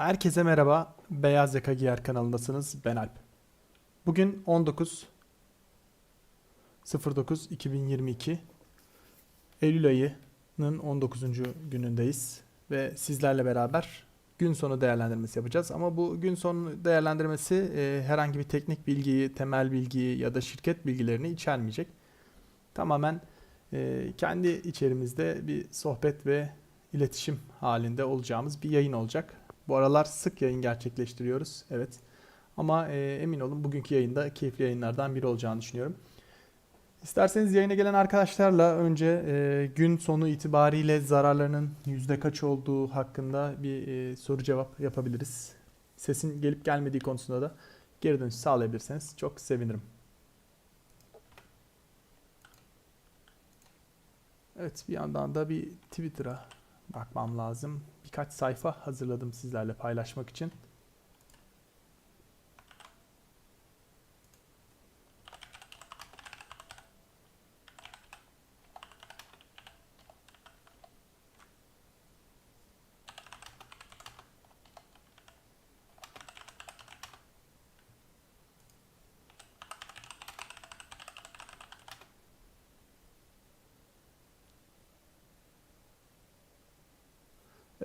Herkese merhaba. Beyaz Yaka Giyer kanalındasınız. Ben Alp. Bugün 19 09 2022 Eylül ayının 19. günündeyiz ve sizlerle beraber gün sonu değerlendirmesi yapacağız. Ama bu gün sonu değerlendirmesi e, herhangi bir teknik bilgiyi, temel bilgiyi ya da şirket bilgilerini içermeyecek. Tamamen e, kendi içerimizde bir sohbet ve iletişim halinde olacağımız bir yayın olacak. Bu aralar sık yayın gerçekleştiriyoruz. Evet. Ama e, emin olun bugünkü yayında keyifli yayınlardan biri olacağını düşünüyorum. İsterseniz yayına gelen arkadaşlarla önce e, gün sonu itibariyle zararlarının yüzde kaç olduğu hakkında bir e, soru cevap yapabiliriz. Sesin gelip gelmediği konusunda da geri dönüş sağlayabilirseniz çok sevinirim. Evet bir yandan da bir Twitter'a bakmam lazım. Birkaç sayfa hazırladım sizlerle paylaşmak için.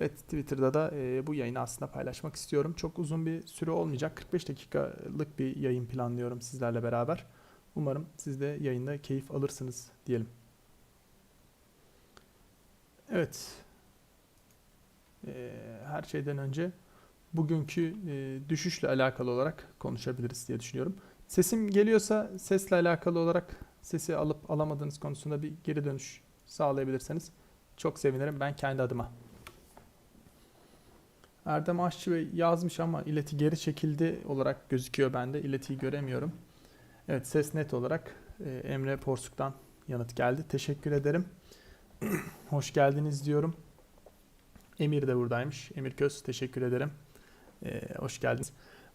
Evet Twitter'da da e, bu yayını aslında paylaşmak istiyorum. Çok uzun bir süre olmayacak. 45 dakikalık bir yayın planlıyorum sizlerle beraber. Umarım siz de yayında keyif alırsınız diyelim. Evet. E, her şeyden önce bugünkü e, düşüşle alakalı olarak konuşabiliriz diye düşünüyorum. Sesim geliyorsa sesle alakalı olarak sesi alıp alamadığınız konusunda bir geri dönüş sağlayabilirseniz çok sevinirim ben kendi adıma. Erdem Aşçı Bey yazmış ama ileti geri çekildi olarak gözüküyor bende. İletiyi göremiyorum. Evet ses net olarak e, Emre Porsuk'tan yanıt geldi. Teşekkür ederim. Hoş geldiniz diyorum. Emir de buradaymış. Emir Köz teşekkür ederim. E, hoş geldiniz.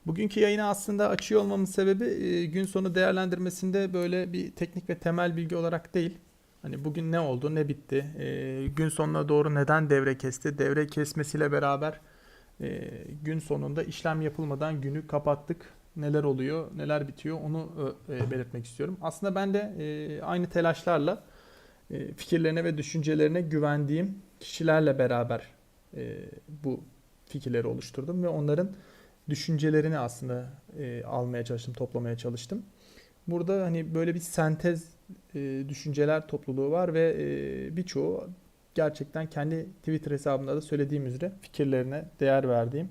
Bugünkü yayını aslında açıyor olmamın sebebi e, gün sonu değerlendirmesinde böyle bir teknik ve temel bilgi olarak değil. Hani bugün ne oldu, ne bitti, e, gün sonuna doğru neden devre kesti, devre kesmesiyle beraber e, gün sonunda işlem yapılmadan günü kapattık. Neler oluyor, neler bitiyor onu e, belirtmek istiyorum. Aslında ben de e, aynı telaşlarla e, fikirlerine ve düşüncelerine güvendiğim kişilerle beraber e, bu fikirleri oluşturdum ve onların düşüncelerini aslında e, almaya çalıştım, toplamaya çalıştım. Burada hani böyle bir sentez e, düşünceler topluluğu var ve e, birçoğu gerçekten kendi Twitter hesabımda da söylediğim üzere fikirlerine değer verdiğim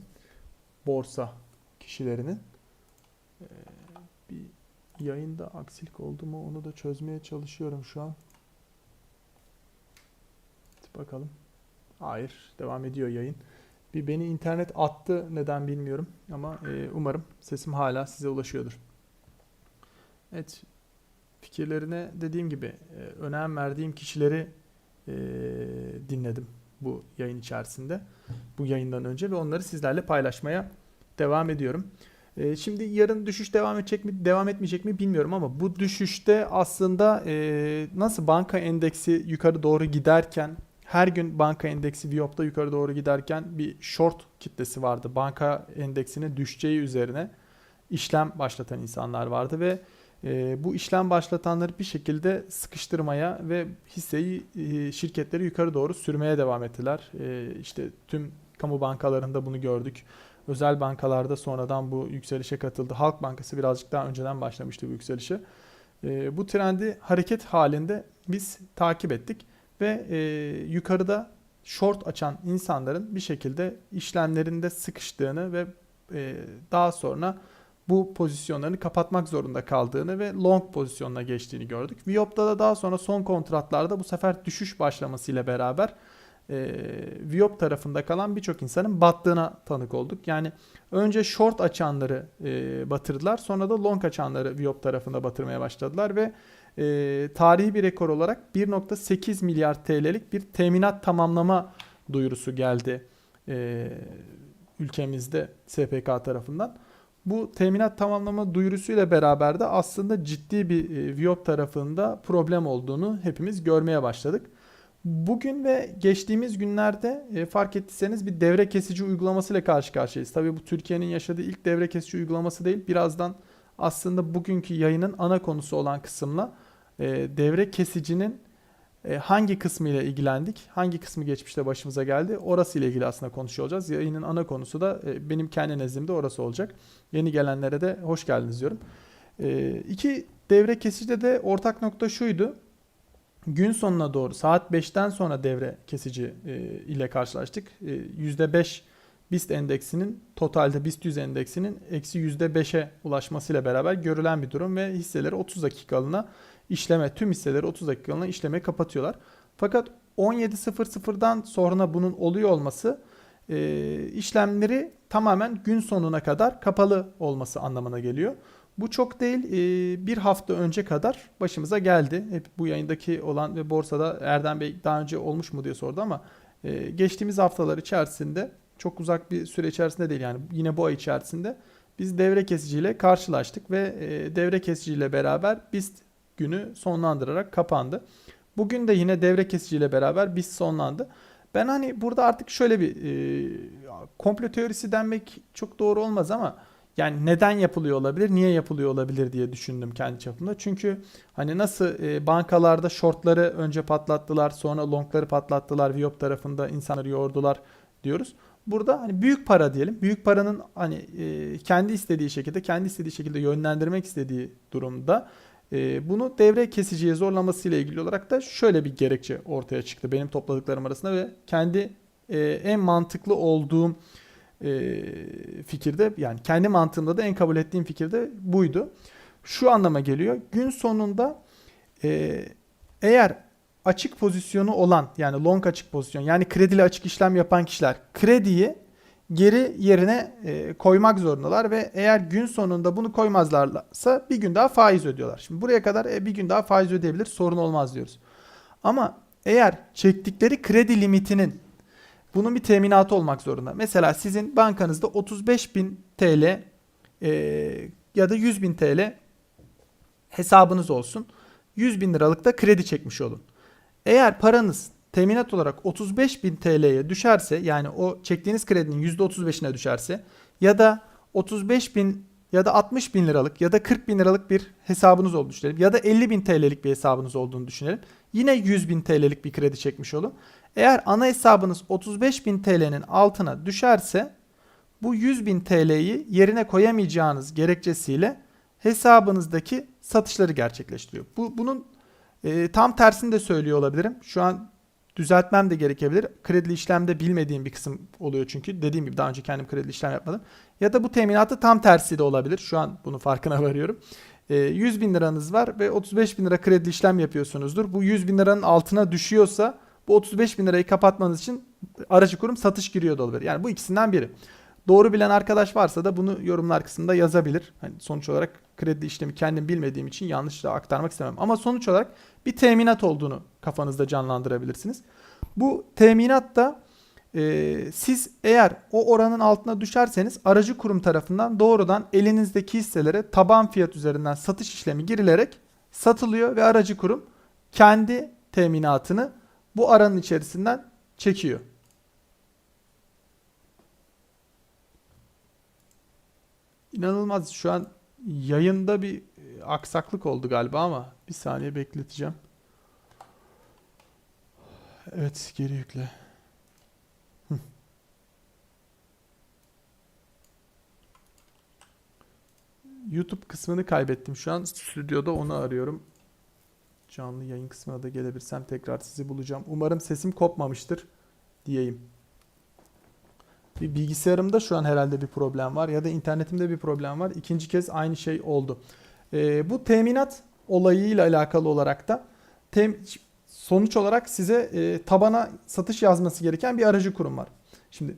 borsa kişilerinin Ee, bir yayında aksilik oldu mu onu da çözmeye çalışıyorum şu an. Bakalım. Hayır, devam ediyor yayın. Bir beni internet attı neden bilmiyorum ama e, umarım sesim hala size ulaşıyordur. Evet, fikirlerine dediğim gibi e, önem verdiğim kişileri e, dinledim bu yayın içerisinde. Bu yayından önce ve onları sizlerle paylaşmaya devam ediyorum. E, şimdi yarın düşüş devam edecek mi, devam etmeyecek mi bilmiyorum ama bu düşüşte aslında e, nasıl banka endeksi yukarı doğru giderken her gün banka endeksi Viyop'ta yukarı doğru giderken bir short kitlesi vardı. Banka endeksinin düşeceği üzerine işlem başlatan insanlar vardı ve e, bu işlem başlatanları bir şekilde sıkıştırmaya ve hisseyi e, şirketleri yukarı doğru sürmeye devam ettiler. E, işte tüm kamu bankalarında bunu gördük. Özel bankalarda sonradan bu yükselişe katıldı. Halk Bankası birazcık daha önceden başlamıştı bu yükselişe. E, bu trendi hareket halinde biz takip ettik ve e, yukarıda short açan insanların bir şekilde işlemlerinde sıkıştığını ve e, daha sonra bu pozisyonlarını kapatmak zorunda kaldığını ve long pozisyonuna geçtiğini gördük. Viyop'ta da daha sonra son kontratlarda bu sefer düşüş başlamasıyla beraber e, Viyop tarafında kalan birçok insanın battığına tanık olduk. Yani önce short açanları e, batırdılar sonra da long açanları Viyop tarafında batırmaya başladılar ve e, tarihi bir rekor olarak 1.8 milyar TL'lik bir teminat tamamlama duyurusu geldi e, ülkemizde SPK tarafından. Bu teminat tamamlama duyurusuyla beraber de aslında ciddi bir e, Viyop tarafında problem olduğunu hepimiz görmeye başladık. Bugün ve geçtiğimiz günlerde e, fark ettiyseniz bir devre kesici uygulamasıyla karşı karşıyayız. Tabii bu Türkiye'nin yaşadığı ilk devre kesici uygulaması değil. Birazdan aslında bugünkü yayının ana konusu olan kısımla e, devre kesicinin e, hangi kısmı ile ilgilendik, hangi kısmı geçmişte başımıza geldi, orası ile ilgili aslında konuşuyor olacağız. Yayının ana konusu da e, benim kendi nezdimde orası olacak. Yeni gelenlere de hoş geldiniz diyorum. E, iki devre kesicide de ortak nokta şuydu. Gün sonuna doğru saat 5'ten sonra devre kesici e, ile karşılaştık. E, %5 BIST endeksinin totalde BIST 100 endeksinin eksi %5'e ulaşmasıyla beraber görülen bir durum ve hisseleri 30 dakikalığına işleme tüm hisseleri 30 dakikalığına işleme kapatıyorlar. Fakat 17.00'dan sonra bunun oluyor olması e, işlemleri tamamen gün sonuna kadar kapalı olması anlamına geliyor. Bu çok değil e, bir hafta önce kadar başımıza geldi. Hep bu yayındaki olan ve borsada Erdem Bey daha önce olmuş mu diye sordu ama e, geçtiğimiz haftalar içerisinde çok uzak bir süre içerisinde değil yani yine bu ay içerisinde biz devre kesiciyle karşılaştık ve e, devre kesiciyle beraber BIST günü sonlandırarak kapandı. Bugün de yine devre kesiciyle beraber BIST sonlandı. Ben hani burada artık şöyle bir e, komplo teorisi denmek çok doğru olmaz ama yani neden yapılıyor olabilir, niye yapılıyor olabilir diye düşündüm kendi çapımda. Çünkü hani nasıl e, bankalarda shortları önce patlattılar, sonra longları patlattılar, Viyop tarafında insanları yordular diyoruz. Burada hani büyük para diyelim. Büyük paranın hani e, kendi istediği şekilde, kendi istediği şekilde yönlendirmek istediği durumda e, bunu devre kesiciye zorlaması ile ilgili olarak da şöyle bir gerekçe ortaya çıktı benim topladıklarım arasında ve kendi e, en mantıklı olduğum e, fikirde yani kendi mantığımda da en kabul ettiğim fikirde buydu. Şu anlama geliyor. Gün sonunda e, eğer açık pozisyonu olan yani long açık pozisyon yani kredili açık işlem yapan kişiler krediyi geri yerine e, koymak zorundalar ve eğer gün sonunda bunu koymazlarsa bir gün daha faiz ödüyorlar. Şimdi buraya kadar e, bir gün daha faiz ödeyebilir sorun olmaz diyoruz. Ama eğer çektikleri kredi limitinin bunun bir teminatı olmak zorunda. Mesela sizin bankanızda 35 bin TL e, ya da 100 bin TL hesabınız olsun. 100 bin liralık da kredi çekmiş olun. Eğer paranız teminat olarak 35 bin TL'ye düşerse yani o çektiğiniz kredinin %35'ine düşerse ya da 35 bin ya da 60 bin liralık ya da 40 bin liralık bir hesabınız olduğunu düşünelim ya da 50 bin TL'lik bir hesabınız olduğunu düşünelim. Yine 100 bin TL'lik bir kredi çekmiş olun. Eğer ana hesabınız 35 bin TL'nin altına düşerse bu 100 bin TL'yi yerine koyamayacağınız gerekçesiyle hesabınızdaki satışları gerçekleştiriyor. Bu, bunun e, tam tersini de söylüyor olabilirim. Şu an düzeltmem de gerekebilir. Kredili işlemde bilmediğim bir kısım oluyor çünkü. Dediğim gibi daha önce kendim kredili işlem yapmadım. Ya da bu teminatı tam tersi de olabilir. Şu an bunun farkına varıyorum. 100 e, bin liranız var ve 35 bin lira kredi işlem yapıyorsunuzdur. Bu 100 bin liranın altına düşüyorsa bu 35 bin lirayı kapatmanız için aracı kurum satış giriyor da olabilir. Yani bu ikisinden biri. Doğru bilen arkadaş varsa da bunu yorumlar kısmında yazabilir. Hani sonuç olarak kredi işlemi kendim bilmediğim için yanlışla aktarmak istemem. Ama sonuç olarak bir teminat olduğunu kafanızda canlandırabilirsiniz. Bu teminat da e, siz eğer o oranın altına düşerseniz aracı kurum tarafından doğrudan elinizdeki hisselere taban fiyat üzerinden satış işlemi girilerek satılıyor ve aracı kurum kendi teminatını bu aranın içerisinden çekiyor. İnanılmaz şu an yayında bir e, aksaklık oldu galiba ama bir saniye bekleteceğim. Evet geri yükle. YouTube kısmını kaybettim şu an. Stüdyoda onu arıyorum. Canlı yayın kısmına da gelebilirsem tekrar sizi bulacağım. Umarım sesim kopmamıştır diyeyim. Bir bilgisayarımda şu an herhalde bir problem var ya da internetimde bir problem var. İkinci kez aynı şey oldu. E, bu teminat olayıyla alakalı olarak da tem, sonuç olarak size e, tabana satış yazması gereken bir aracı kurum var. Şimdi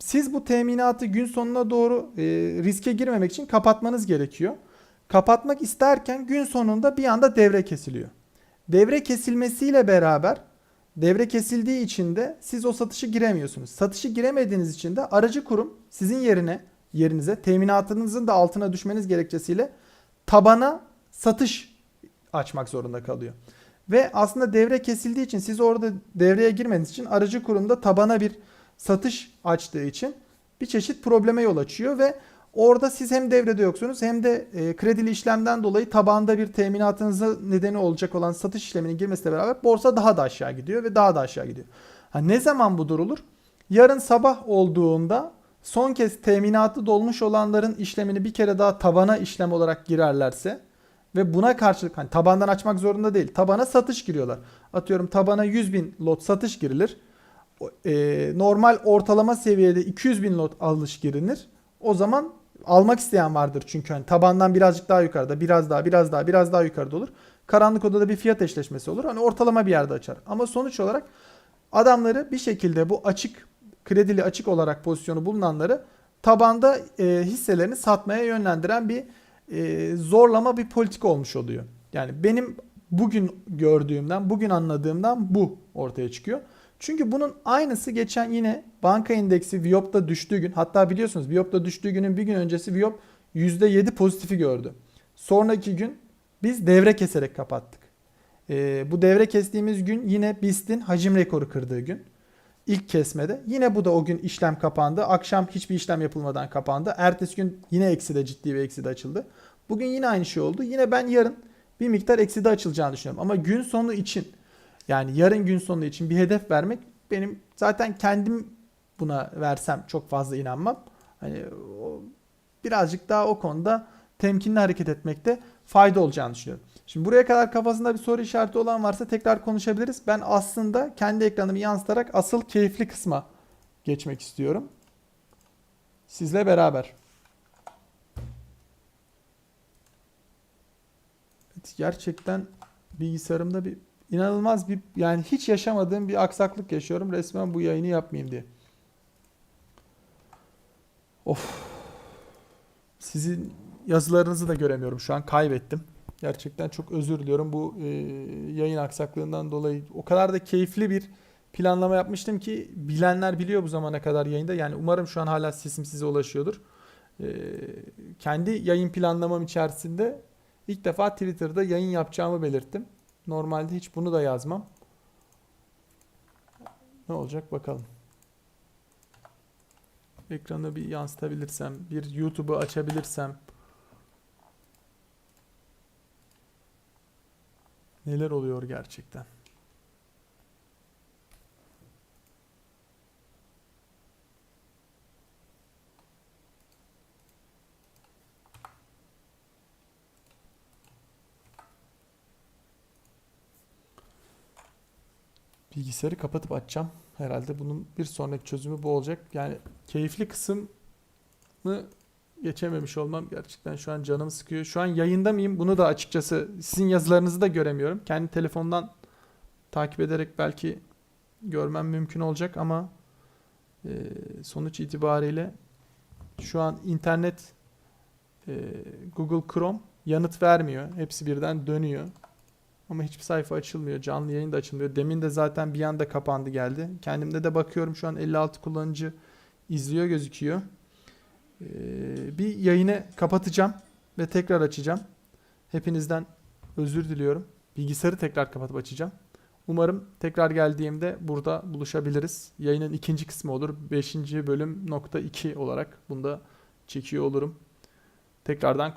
siz bu teminatı gün sonuna doğru e, riske girmemek için kapatmanız gerekiyor. Kapatmak isterken gün sonunda bir anda devre kesiliyor. Devre kesilmesiyle beraber devre kesildiği için de siz o satışı giremiyorsunuz. Satışı giremediğiniz için de aracı kurum sizin yerine yerinize teminatınızın da altına düşmeniz gerekçesiyle tabana satış açmak zorunda kalıyor. Ve aslında devre kesildiği için siz orada devreye girmeniz için aracı kurumda tabana bir satış açtığı için bir çeşit probleme yol açıyor ve orada siz hem devrede yoksunuz hem de e, kredili işlemden dolayı tabanda bir teminatınıza nedeni olacak olan satış işleminin girmesiyle beraber borsa daha da aşağı gidiyor ve daha da aşağı gidiyor. Ha, ne zaman bu durulur? Yarın sabah olduğunda son kez teminatı dolmuş olanların işlemini bir kere daha tabana işlem olarak girerlerse ve buna karşılık hani tabandan açmak zorunda değil. Tabana satış giriyorlar. Atıyorum tabana 100 bin lot satış girilir. E, normal ortalama seviyede 200 bin lot alış girilir. O zaman almak isteyen vardır çünkü hani tabandan birazcık daha yukarıda, biraz daha, biraz daha, biraz daha yukarıda olur. Karanlık odada bir fiyat eşleşmesi olur. Hani ortalama bir yerde açar. Ama sonuç olarak adamları bir şekilde bu açık kredili açık olarak pozisyonu bulunanları tabanda e, hisselerini satmaya yönlendiren bir e, zorlama bir politika olmuş oluyor. Yani benim bugün gördüğümden, bugün anladığımdan bu ortaya çıkıyor. Çünkü bunun aynısı geçen yine banka endeksi Viyop'ta düştüğü gün hatta biliyorsunuz Viyop'ta düştüğü günün bir gün öncesi Viyop %7 pozitifi gördü. Sonraki gün biz devre keserek kapattık. Ee, bu devre kestiğimiz gün yine BIST'in hacim rekoru kırdığı gün. İlk kesmede. Yine bu da o gün işlem kapandı. Akşam hiçbir işlem yapılmadan kapandı. Ertesi gün yine ekside ciddi bir ekside açıldı. Bugün yine aynı şey oldu. Yine ben yarın bir miktar ekside açılacağını düşünüyorum. Ama gün sonu için yani yarın gün sonu için bir hedef vermek benim zaten kendim buna versem çok fazla inanmam. Hani o, birazcık daha o konuda temkinli hareket etmekte fayda olacağını düşünüyorum. Şimdi buraya kadar kafasında bir soru işareti olan varsa tekrar konuşabiliriz. Ben aslında kendi ekranımı yansıtarak asıl keyifli kısma geçmek istiyorum. Sizle beraber. Evet, gerçekten bilgisayarımda bir inanılmaz bir yani hiç yaşamadığım bir aksaklık yaşıyorum. Resmen bu yayını yapmayayım diye. Of. Sizin yazılarınızı da göremiyorum şu an. Kaybettim. Gerçekten çok özür diliyorum bu e, yayın aksaklığından dolayı. O kadar da keyifli bir planlama yapmıştım ki bilenler biliyor bu zamana kadar yayında. Yani umarım şu an hala sesim size ulaşıyordur. E, kendi yayın planlamam içerisinde ilk defa Twitter'da yayın yapacağımı belirttim. Normalde hiç bunu da yazmam. Ne olacak bakalım. Ekranı bir yansıtabilirsem, bir YouTube'u açabilirsem. Neler oluyor gerçekten? Bilgisayarı kapatıp açacağım. Herhalde bunun bir sonraki çözümü bu olacak. Yani keyifli kısmı geçememiş olmam gerçekten şu an canımı sıkıyor. Şu an yayında mıyım? Bunu da açıkçası sizin yazılarınızı da göremiyorum. Kendi telefondan takip ederek belki görmem mümkün olacak ama e, sonuç itibariyle şu an internet e, Google Chrome yanıt vermiyor. Hepsi birden dönüyor. Ama hiçbir sayfa açılmıyor. Canlı yayın da açılmıyor. Demin de zaten bir anda kapandı geldi. Kendimde de bakıyorum şu an 56 kullanıcı izliyor gözüküyor. Ee, bir yayını kapatacağım ve tekrar açacağım. Hepinizden özür diliyorum. Bilgisayarı tekrar kapatıp açacağım. Umarım tekrar geldiğimde burada buluşabiliriz. Yayının ikinci kısmı olur. 5. bölüm nokta 2 olarak bunda çekiyor olurum. Tekrardan